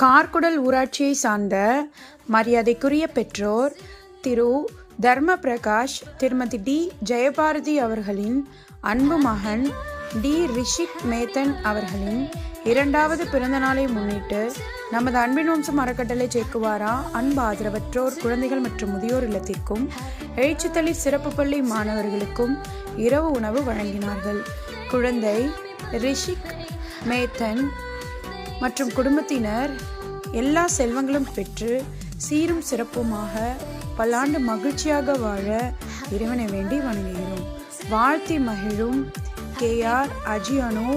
கார்குடல் ஊராட்சியை சார்ந்த மரியாதைக்குரிய பெற்றோர் திரு தர்ம பிரகாஷ் திருமதி டி. ஜெயபாரதி அவர்களின் அன்பு மகன் டி. ரிஷிக் மேத்தன் அவர்களின் இரண்டாவது பிறந்த நாளை முன்னிட்டு நமது அன்பின் வம்சம் அறக்கட்டளை சேக்குவாரா அன்பு ஆதரவற்றோர் குழந்தைகள் மற்றும் முதியோர் இல்லத்திற்கும் எழுச்சித்தளி சிறப்பு பள்ளி மாணவர்களுக்கும் இரவு உணவு வழங்கினார்கள். குழந்தை ரிஷிக் மேத்தன் மற்றும் குடும்பத்தினர் எல்லா செல்வங்களும் பெற்று சீரும் சிறப்புமாக பல்லாண்டு மகிழ்ச்சியாக வாழ இறைவனை வேண்டி வணங்குகிறோம். வாழ்த்தி மகிழும் கேஆர் அஜியனு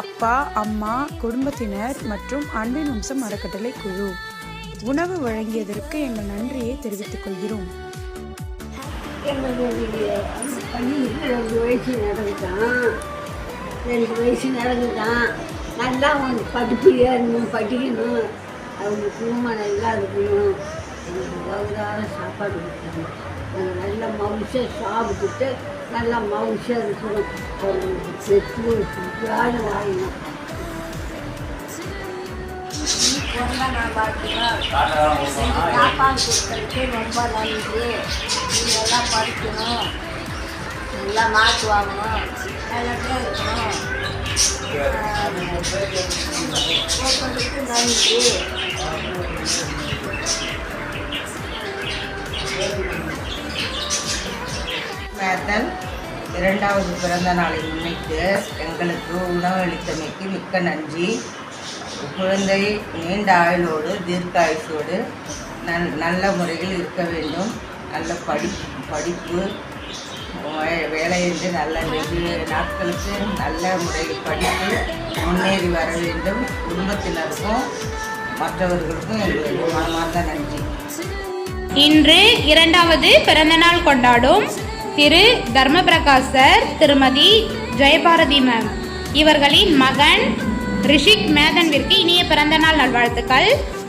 அப்பா அம்மா குடும்பத்தினர் மற்றும் அன்பின் வம்சம் அறக்கட்டளை குழு. உணவு வழங்கியதற்கு எங்கள் நன்றியை தெரிவித்துக் கொள்கிறோம். எங்களுடைய ரெண்டு வயசு நடந்துட்டான் ரெண்டு வயசு நடந்துட்டான் நல்லா அவங்க படிப்பியாக இருக்கணும் படிக்கணும். அவங்க குடும்பம் நல்லா இருக்கணும். எங்களுக்கு வகுதார சாப்பாடு கொடுத்தாங்க. நாங்கள் நல்லா மவுசாக சாப்பிட்டுட்டு நல்லா மவுசாக இருக்கணும். அவங்களுக்கு பெற்று சுற்றாத வாழணும் பிறந்த சாப்பாடு கொடுத்ததுக்கு ரொம்ப நன்றி. நீங்கள் எல்லாம் படிக்கணும். நல்லா மார்க் வாங்கணும். நல்லா இருக்கணும். போக்குவரத்துக்கு மேத்தன் இரண்டாவது பிறந்த நாளை முன்னிட்டு எங்களுக்கு உணவளித்தமைக்கு மிக்க நன்றி. குழந்தை நீண்ட ஆயுளோடு தீர்க்க ஆயுசோடு நல் நல்ல முறையில் இருக்க வேண்டும். நல்ல படி படிப்பு வேலையின்றி நல்ல வெகு நாட்களுக்கு நல்ல முறையில் படித்து முன்னேறி வர வேண்டும். குடும்பத்தினருக்கும் மற்றவர்களுக்கும் எங்களுக்கு மனமார்ந்த நன்றி. இன்று இரண்டாவது பிறந்தநாள் கொண்டாடும் திரு தர்மபிரகாசர் திருமதி ஜெயபாரதி மேம் இவர்களின் மகன் ரிஷிக் மேதன்விற்கு இனிய பிறந்தநாள் நல்வாழ்த்துக்கள்.